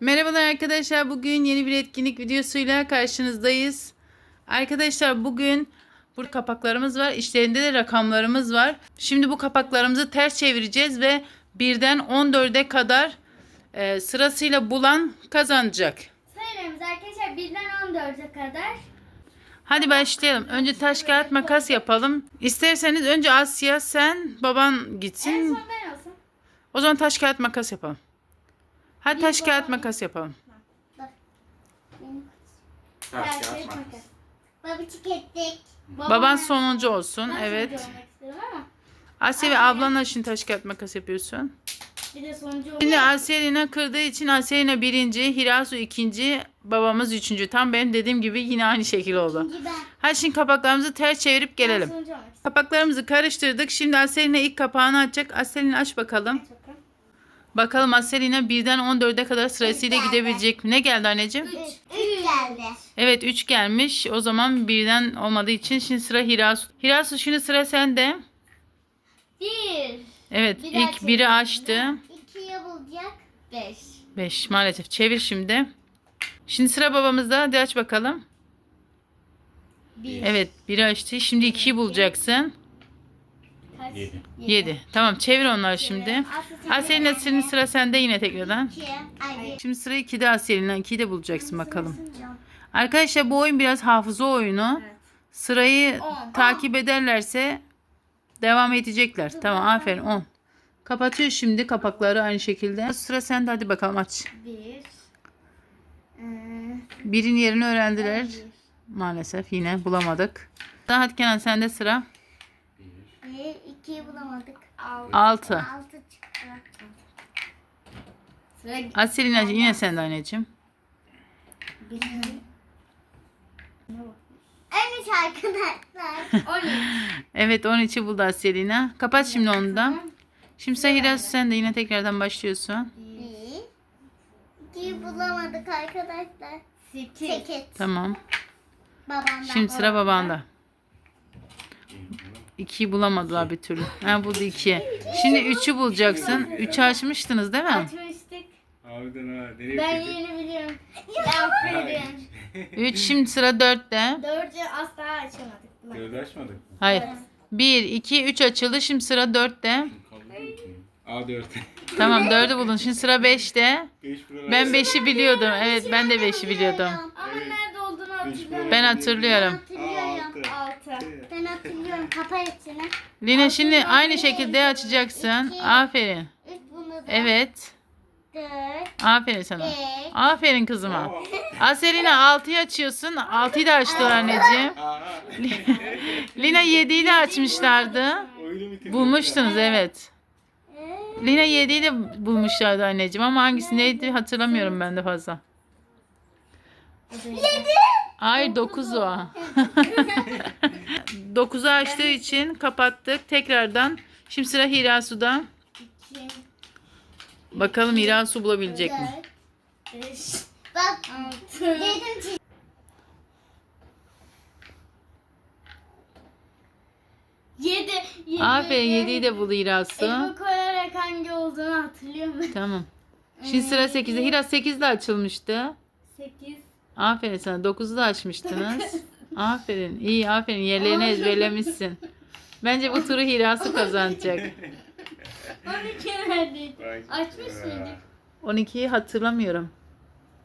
Merhabalar arkadaşlar. Bugün yeni bir etkinlik videosuyla karşınızdayız. Arkadaşlar bugün burada kapaklarımız var. İçlerinde de rakamlarımız var. Şimdi bu kapaklarımızı ters çevireceğiz ve birden 14'e kadar e, sırasıyla bulan kazanacak. Sayılarımız arkadaşlar 1'den 14'e kadar. Hadi başlayalım. Önce taş kağıt makas yapalım. İsterseniz önce Asya sen baban En gitsin. son ben olsun. O zaman taş kağıt makas yapalım. Hadi taş kağıt makas yapalım. Kağıt makas. Baba tükettik. Baban sonuncu olsun. Ben Evet. sonuncu olmak istiyorum ama Asya ve ablanla şimdi taş kağıt makas yapıyorsun. bir de sonuncu olmak Şimdi Aselina kırdığı için Aselina birinci, Hirasu ikinci, babamız üçüncü. Tam benim dediğim gibi yine aynı şekil oldu. Hadi şimdi kapaklarımızı ters çevirip gelelim. sonuncu olmak istiyorum. Kapaklarımızı karıştırdık. Şimdi Aselina ilk kapağını açacak. Aselina aç bakalım. Aç bakalım. Aselina birden 14'e kadar sırasıyla Üç geldi. gidebilecek mi? Ne geldi anneciğim? Üç. Üç geldi. Evet 3 gelmiş. O zaman birden olmadığı için şimdi sıra Hirasu. Hirasu şimdi sıra sende. Bir. Evet Bir ilk açalım. biri açtı. İkiye bulacak. Beş. 5 maalesef. Çevir şimdi. Şimdi sıra babamızda. Hadi aç bakalım. Bir. Evet biri açtı. Şimdi 2'yi bulacaksın. Yedi. 7. Tamam çevir onları şimdi. Aselina senin sıra sende yine tekrardan. Şimdi sıra 2'de Aselina. 2'yi de bulacaksın bakalım. Arkadaşlar bu oyun biraz hafıza oyunu. Sırayı takip ederlerse devam edecekler. Tamam aferin 10. Kapatıyor şimdi kapakları aynı şekilde. Sıra sende hadi bakalım aç. Bir. Ee, Birin yerini öğrendiler. Maalesef yine bulamadık. Daha hadi Kenan sende sıra. Bir. İkiyi bulamadık. altı. 6. Altı çıktı. Sıra Aselina yine sende anneciğim. bir. En üç arkadaşlar. Evet 13'ü buldu Aselina. Kapat şimdi onu da. Şimdi sen Hiras sen de yine tekrardan başlıyorsun. Bir. İkiyi bulamadık arkadaşlar. Sekiz. Sekiz. Tamam. Babamdan. Şimdi sıra babanda. 2'yi bulamadılar bir türlü. Ha buldu 2. Şimdi 3'ü bulacaksın. 3'ü açmıştınız değil mi? Açmıştık. Harbiden ha. Nereye Ben gittin? yeni biliyorum. Aferin. 3 şimdi sıra 4'te. Dördü asla açamadık. Bak. Dördü açmadık mı? Hayır. 1, 2, 3 açıldı. Şimdi sıra 4'te. Kaldı mı ki? Aa dört. Tamam 4'ü buldun. Şimdi sıra 5'te. Beş buralar. Ben 5'i biliyordum. Evet ben de 5'i biliyordum. Ama nerede olduğunu hatırlamıyorum. Ben hatırlıyorum. Ben hatırlıyorum. Kapa hepsini. Lina şimdi aynı şekilde açacaksın. Aferin. Üç bunu da. Evet. Dört. Aferin sana. Beş. Aferin kızıma. Aselina 6'yı açıyorsun. 6'yı da açtılar anneciğim. Lina 7'yi de açmışlardı. Oyunu. Bulmuştunuz evet. Lina 7'yi de bulmuşlardı anneciğim ama hangisi neydi hatırlamıyorum ben de fazla. Hayır 9 o. 9'u açtığı için kapattık tekrardan. Şimdi sıra Hirasu'da. İki. Bakalım Hirasu bulabilecek mi? Bak. Altı. Dedim ki. Yedi. Yedi. Aferin 7'yi de bul Hirasu. Elimi koyarak hangi olduğunu hatırlıyorum. Tamam. Şimdi sıra 8'de. Hiras 8 de açılmıştı. Sekiz. Aferin sana. 9'u da açmıştınız. Aferin. İyi aferin. Yerlerini ezberlemişsin. Bence bu turu Hirasu kazanacak. On iki neredeydi? Vay. Açmış mıydık? 12'yi hatırlamıyorum.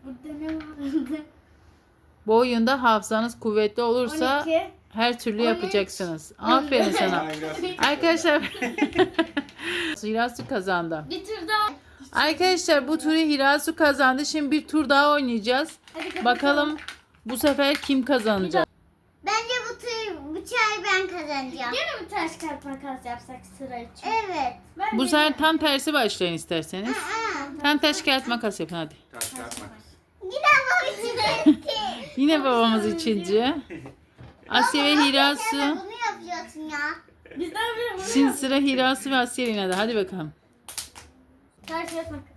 Burada ne vardı? Bu oyunda hafızanız kuvvetli olursa 12. her türlü on üç, yapacaksınız. Aferin sana. Arkadaşlar Hirasu kazandı. Bir tur daha. Arkadaşlar bu turu Hirasu kazandı. Şimdi bir tur daha oynayacağız. Hadi. Bakalım bu sefer kim kazanacak? Bence bu tür bıçağı ben kazanacağım. Yine mi taş kağıt makas yapsak sıra için? Evet. Ben Bu sefer tam tersi başlayın isterseniz. Aa. Tam taş kağıt makas yapın hadi. Taş kağıt makas. Yine baba tüketti. Yine babamız üçüncü. Asya ve Hirasu. Bunu yapıyorsun ya. Bizden biri bunu Şimdi sıra Hirasu ve Asya Lina'da. Hadi bakalım. Taş kağıt makas.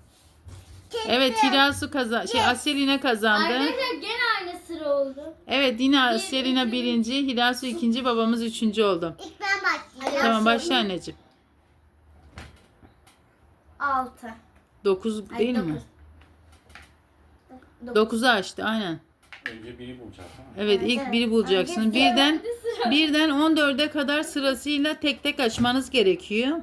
Evet Hirasu kazan şey Asya Lina kazandı. Arkadaşlar gene aynı oldu. Evet yine Asya Lina birinci, Hirasu ikinci, babamız üçüncü oldu. İlk ben başlayacağım. Tamam başla anneciğim. Altı. Dokuz Ay, değil mi? dokuz. 9'u açtı aynen. Önce biri bulacağız tamam mı? Evet Evet, ilk evet. biri bulacaksın. Önce Birden sıra. birden 14'e kadar sırasıyla tek tek açmanız gerekiyor.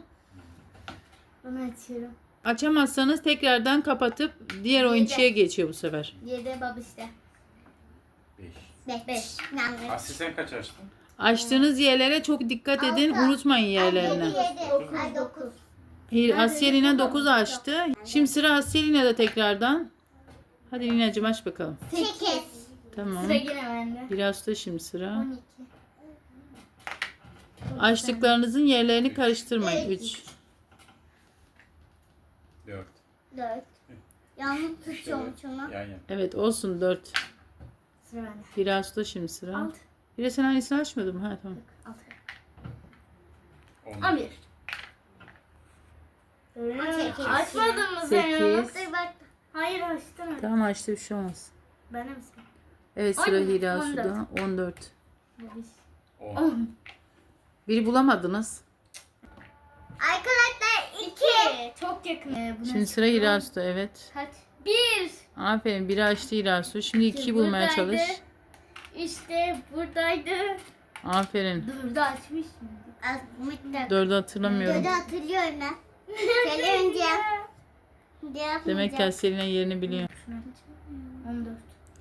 Bunu açıyorum. Açamazsanız tekrardan kapatıp diğer oyuncuya geçiyor bu sefer. 7 bab işte. Beş. Beş. Beş. Yanlış. Aslı sen kaç açtın? Açtığınız yerlere çok dikkat edin. Altı. Unutmayın Yedi. yerlerini. Yedi. Ay dokuz. Hayır, Asyelina 9 açtı. Şimdi sıra Asyelina'da tekrardan. Hadi Lina'cığım aç bakalım. Sekiz. Tamam. Sıra yine bende. Biraz da şimdi sıra. 12. Açtıklarınızın yerlerini karıştırmayın. 3. Dört. Dört. Yanlış tutuyorum şunu. Yan yan. Evet olsun 4. Sıra bende. Biraz da şimdi sıra. 6. Bir de sen aynısını açmadın mı? Ha tamam. 6. On. 11. Sekiz. Açmadın mı sen? Sekiz. Bak. Hayır açtın. Tamam açtı bir şey olmaz. Bana mı sıra? Evet sıra On- Hira 14. Su'da. 14. On. 10. Biri bulamadınız. Arkadaşlar iki. Çok yakın. Ee, buna Şimdi sıra Hira Su'da evet. Kaç? 1. Aferin biri açtı Hira Su. Şimdi 2'yi bulmaya çalış. İşte buradaydı. Aferin. Dördü açmış mı? Azmışlar. 4'ü hatırlamıyorum. Dördü hatırlıyorum ben. Söyleyeceğim. Demek ki Asyelina yerini biliyor. 14.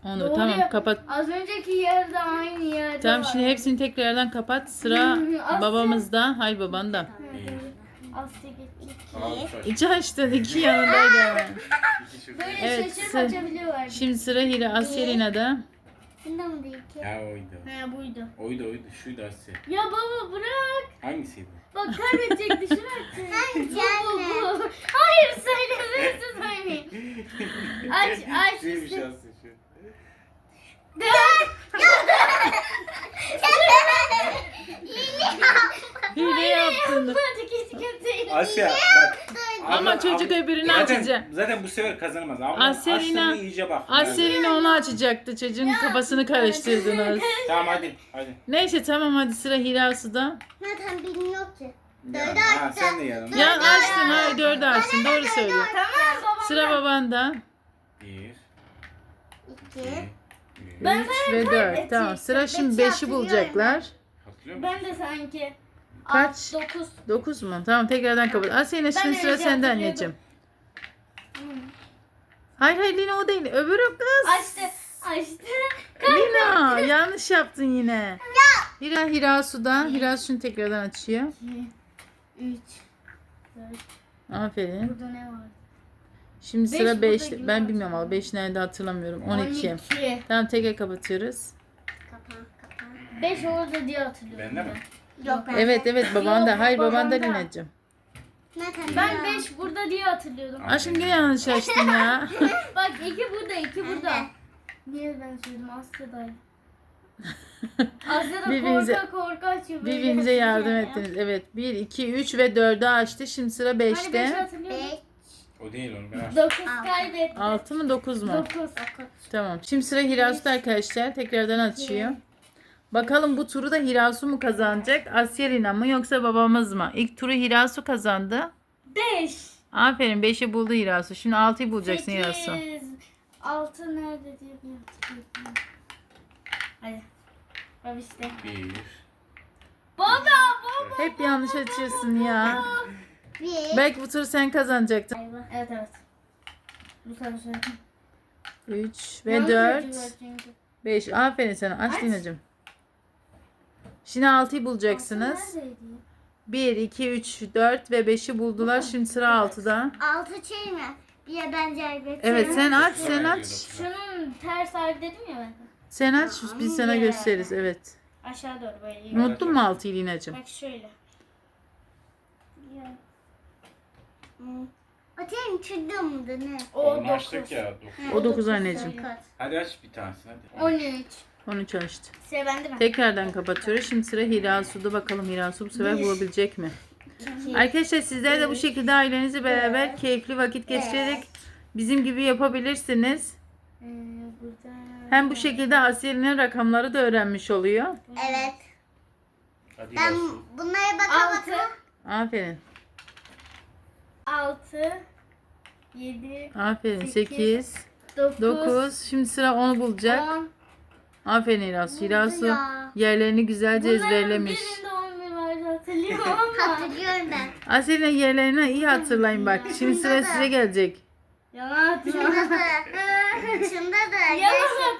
14 Doğru tamam kapat. Az önceki yerde aynı yerde Tamam var. şimdi hepsini tekrardan kapat. Sıra babamızda. Hay babanda. Bir. Asya. İki açtın. iki yanındaydı hemen. Böyle Evet, şaşırıp sı- açabiliyorlar. Şimdi sıra Hira Asyelina'da. Şimdi mi değil ki? Ya oydu. He buydu. Oydu oydu. Şuydu Aslı. Ya baba bırak. Hangisiydi? Bak şunu açın. Hangisi Bu, anne? bu. Hayır söyle siz oynayın. Aç aç. Şuymuş. Aslı şu. Hile yaptın. Asya bak. Ama Abla- çocuk abla- öbürünü zaten, açacak. Zaten bu sefer kazanamaz. Asyelina- açtığını iyice bak. Asyelina onu açacaktı. Çocuğun kafasını karıştırdınız. Tamam hadi. Hadi. Neyse tamam hadi sıra Hirasu'da. Zaten bilmiyor ki. Ya, Dördü ha, açtı. sen de yanında. Ya açtın hayır dördü açtın. Doğru söylüyor. Tamam. Sıra babanda. Bir. İki. iki, üç. Ben 3 ve 4. Tamam sıra şimdi Beşi 5'i bulacaklar. Hatırlıyor musun? Ben de sanki. Kaç? 9. 9 mu? Tamam tekrardan kapat. Ben şimdi de sıra sende anneciğim. Hayır hayır Lina o değil. Öbürü kız. Açtı. Açtı. Lina yanlış yaptın yine. Hira Hirasu'da. Hirasu'nu tekrardan açıyor. 3. Aferin. Burada ne var? Şimdi Beş sıra burada 5. gibi Ben var. bilmiyorum ama 5 nerede hatırlamıyorum. 12. 12. Tamam tekrar kapatıyoruz. Kapan kapan. 5 orada diye hatırlıyorum. Bende mi? Yok ben. Evet evet babanda. Yok, Hayır babanda babanda. Lina'cığım. Ben biliyorum. 5 burada diye hatırlıyordum. Aşkım yine yanlış açtın ya. Bak 2 burada 2 burada. Niye ben söyledim Asya'daydı. Asya'da Birbirinize- korka korka açıyor. Birbirinize yardım ya. ettiniz. Evet. 1, 2, 3 ve 4'ü açtı. Şimdi sıra Hani 5 5'te. hatırlıyordum. Beş. O değil onu ben açtım. 9 Altı. kaybetti. 6 mı 9 mu? 9. Dokuz. Tamam. Şimdi sıra Hirasu'da arkadaşlar. Tekrardan açıyor. Bakalım bu turu da Hirasu mu kazanacak? Asyelina mı yoksa babamız mı? İlk turu Hirasu kazandı. 5. Aferin 5'i buldu Hirasu. Şimdi 6'yı bulacaksın Hirasu. 8. 6 nerede diye bir hatırlıyorum. Hadi. Bak işte. Bir. Baba baba. Hep yanlış açıyorsun ya. Bir. Belki bu turu sen kazanacaktın. Evet evet. Bu sefer söyledim. 3 ve Yanlış 4. açıyorlar çünkü. 5. Aferin sana. Aç Aç. Şimdi 6'yı bulacaksınız. Neredeydi? 1, 2, 3, 4 ve 5'i buldular. Şimdi sıra 6'da. Altı şey mi? Bir de ben cerbet. Evet sen aç sen aç. Şunun ters hali dedim ya ben. Sen aç biz sana Yeah. gösteririz evet. Aşağı doğru böyle. Evet. Unuttun mu 6'yı Lina'cığım? Bak şöyle. Atayım çürdüm mü de ne? O Onu 9. açtık ya. dokuz. O 9 anneciğim. Dokuz. Hadi aç bir tanesini hadi. 13. 13 açtı. Sıra bende mi? Tekrardan kapatıyoruz. Şimdi sıra Hirasu'da. Bakalım Hirasu bu sefer Bir. bulabilecek mi? Arkadaşlar sizler de bu şekilde ailenizle beraber keyifli vakit geçirerek bizim gibi yapabilirsiniz. Ee. Hem bu şekilde Asiye'nin rakamları da öğrenmiş oluyor. Evet. Hadi Ben bunlara baka 6. baka. Aferin. 6. 7. Aferin. Sekiz. 8, Dokuz. 9. Şimdi sıra onu bulacak. On. Aferin İrasu. İrasu ya. yerlerini güzelce Bunların ezberlemiş. birinde on bir vardı hatırlıyorum ama. Hatırlıyorum ben. Aselina yerlerini iyi hatırlayın bak. Şimdi sıra size gelecek. Yalan Şunda atma. da. Şunda da. Yalan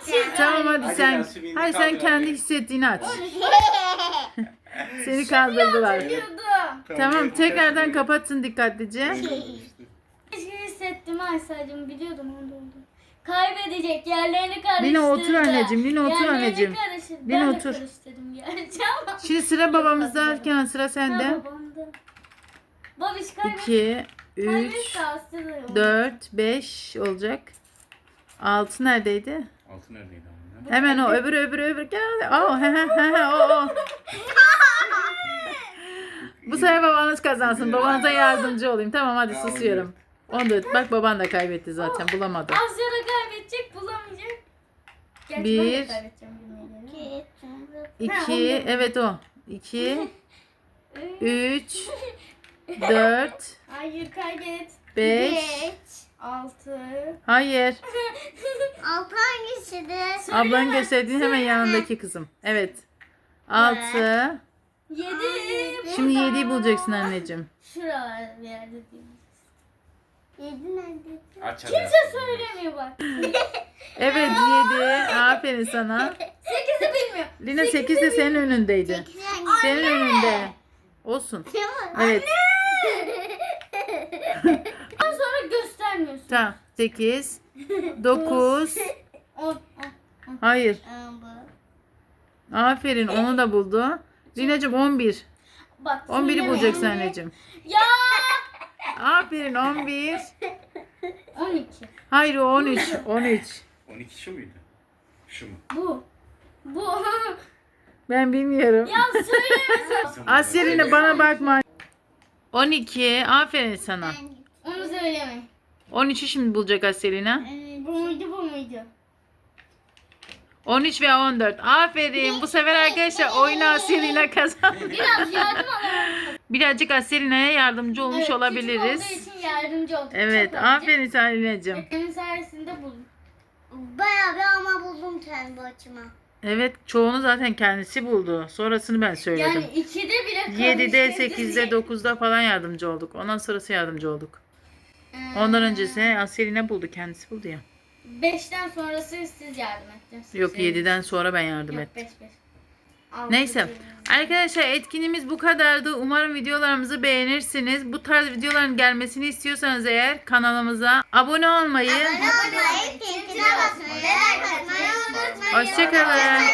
gerçekten. Tamam hadi Hadi sen. Birini Hayır sen kaldır kendi hadi. hissettiğini aç. Seni kaldırdılar. Hatırlıyordum. Tamam tekrardan kapatın dikkatlice. Keşke hissettim açsaydım biliyordum onda oldu. Kaybedecek yerlerini karıştırdı. Lina otur anneciğim, Lina otur Yerlerini anneciğim. karıştırdı. Lina ben de otur. karıştırdım gerçi ama. Şimdi sıra babamızdayken sıra Ha, sende. babamda. Babiş kaybet. 2, 3, Kaybetse hasta da yok. 4, 5 olacak. 6 neredeydi? Altı neredeydi? Hemen o öbürü öbürü öbürü geldi. Oh, he he he he, o o. Bu sefer babanız kazansın. Babanıza yardımcı olayım. Tamam hadi susuyorum. 14. Bak baban da kaybetti zaten. Bulamadı. Asya'da kaybedecek bulamayacak. Gerçi Bir. ben de kaybedeceğim. İki, 2, evet o. 2, 3, 4, Hayır kaydet. 5. Beş. Altı. Hayır. Altı hangisidir? Ablan gösterdiğin hemen yanındaki kızım. Evet. 6. Yedi. Şimdi 7'yi bulacaksın anneciğim. Şuralar bir yerde değil. Yedi nerede? Aç hadi. Kimse söylemiyor bak. Evet 7. Aferin sana. Sekizi bilmiyor. Lina 8 de senin önündeydi. Senin önünde. Olsun. Evet. Ondan sonra göstermiyorsun. Tamam. 8. 9. On. Hayır. Aferin onu da buldu. Lina'cığım 11. Bak. 11'i söyleme. bulacaksın anneciğim. Ya. Aferin 11. On iki. Hayır o 13. 13. 12 şu muydu? Şu mu? Bu. Bu. Ben bilmiyorum. ya söyleme. Asya Lina bana bakma. 12. Aferin sana. Onu söyleme. 13'ü şimdi bulacak Asya Lina. Bu muydu bu muydu? 13 ve 14. Aferin. Bu sefer arkadaşlar oyunu Asya Lina kazandı. Biraz yardım alalım birazcık Aselina'ya yardımcı olmuş evet, olabiliriz. için yardımcı olduk. Evet aferin Selina'cığım. Benim sayesinde buldum. Bayağı bir ama buldum kendi başıma. Evet çoğunu zaten kendisi buldu. Sonrasını ben söyledim. Yani 2'de bile kalmış. 7'de, 8'de, 9'da falan yardımcı olduk. Ondan sonrası yardımcı olduk. Hmm. Ondan öncesi Aseline buldu. Kendisi buldu ya. 5'ten sonrası siz yardım ettiniz. Yok şey- 7'den sonra ben yardım Yok, ettim. 5 5. Neyse. Arkadaşlar etkinliğimiz bu kadardı. Umarım videolarımızı beğenirsiniz. Bu tarz videoların gelmesini istiyorsanız eğer kanalımıza abone olmayı, Abone olmayı, tintine basmayı, like atmayı unutmayın. Hoşçakalın.